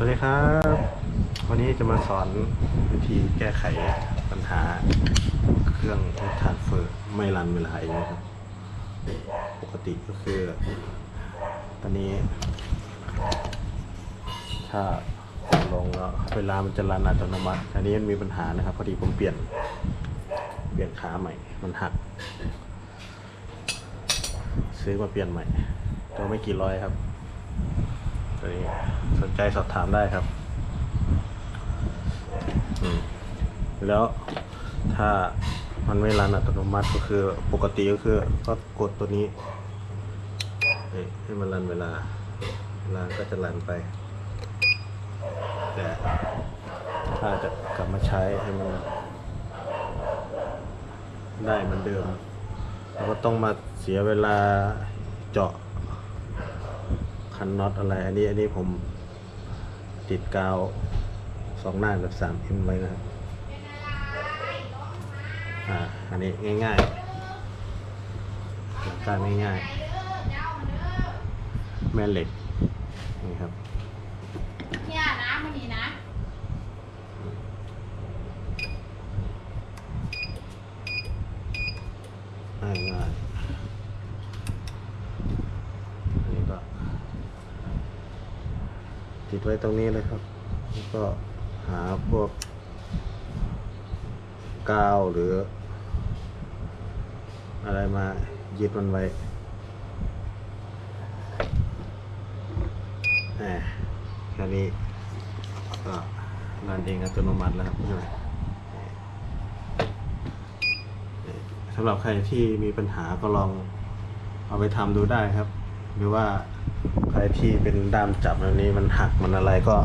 สวัสดีครับ วันนี้จะมาสอนวิธีแก้ไขปัญหาเครื่องทรานเฟอร์ไม่รันเวลาอย่างนี้ครับ ปกติก็คือ ตอนนี้ ถ้าลงแล้วเวลามันจะรันอัตโนมัติอันนี้มันมีปัญหานะครับ พอดีผมเปลี่ยน เปลี่ยนขาใหม่ มันหัก ซื้อมาเปลี่ยนใหม่ ตัวไม่กี่ร้อยครับ สนใจสอบถามได้ครับ แล้วถ้ามันไม่รันอัตโนมัติก็คือปกติก็คือก็กดตัวนี้ให้มันรันเวลา เวลาก็จะรันไป แต่ถ้าจะกลับมาใช้ให้มันได้เหมือนเดิมเราก็ต้องมาเสียเวลาเจาะ คันน็อตอะไร อันนี้อันนี้ผมติดกาวสองหน้ากับสามเอ็มไว้นะครับ อ่า อันนี้ง่ายๆหลักการง่ายๆ แม่เหล็ก นี่ครับเนี่ยนะมันนี่นะง่ายง่ายอันนี้ก็ ติดไว้ตรงนี้เลยครับ แล้วก็หาพวกกาวหรือ อะไรมายึดมันไว้แหมแค่นี้ก็รันเองอัตโนมัติแล้วครับใช่ไหมสำหรับใครที่มีปัญหาก็ลองเอาไปทำดูได้ครับ หรือว่าใครที่เป็นด้ามจับแบบนี้มันหักมันอะไรก็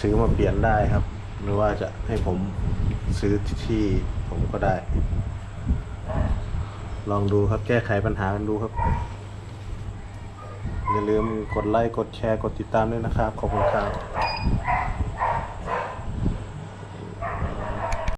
ซื้อมาเปลี่ยนได้ครับ หรือว่าจะให้ผมซื้อที่ผมก็ได้ ลองดูครับแก้ไขปัญหากันดูครับ อย่าลืมกดไลค์กดแชร์กดติดตามด้วยนะครับ ขอบคุณครับ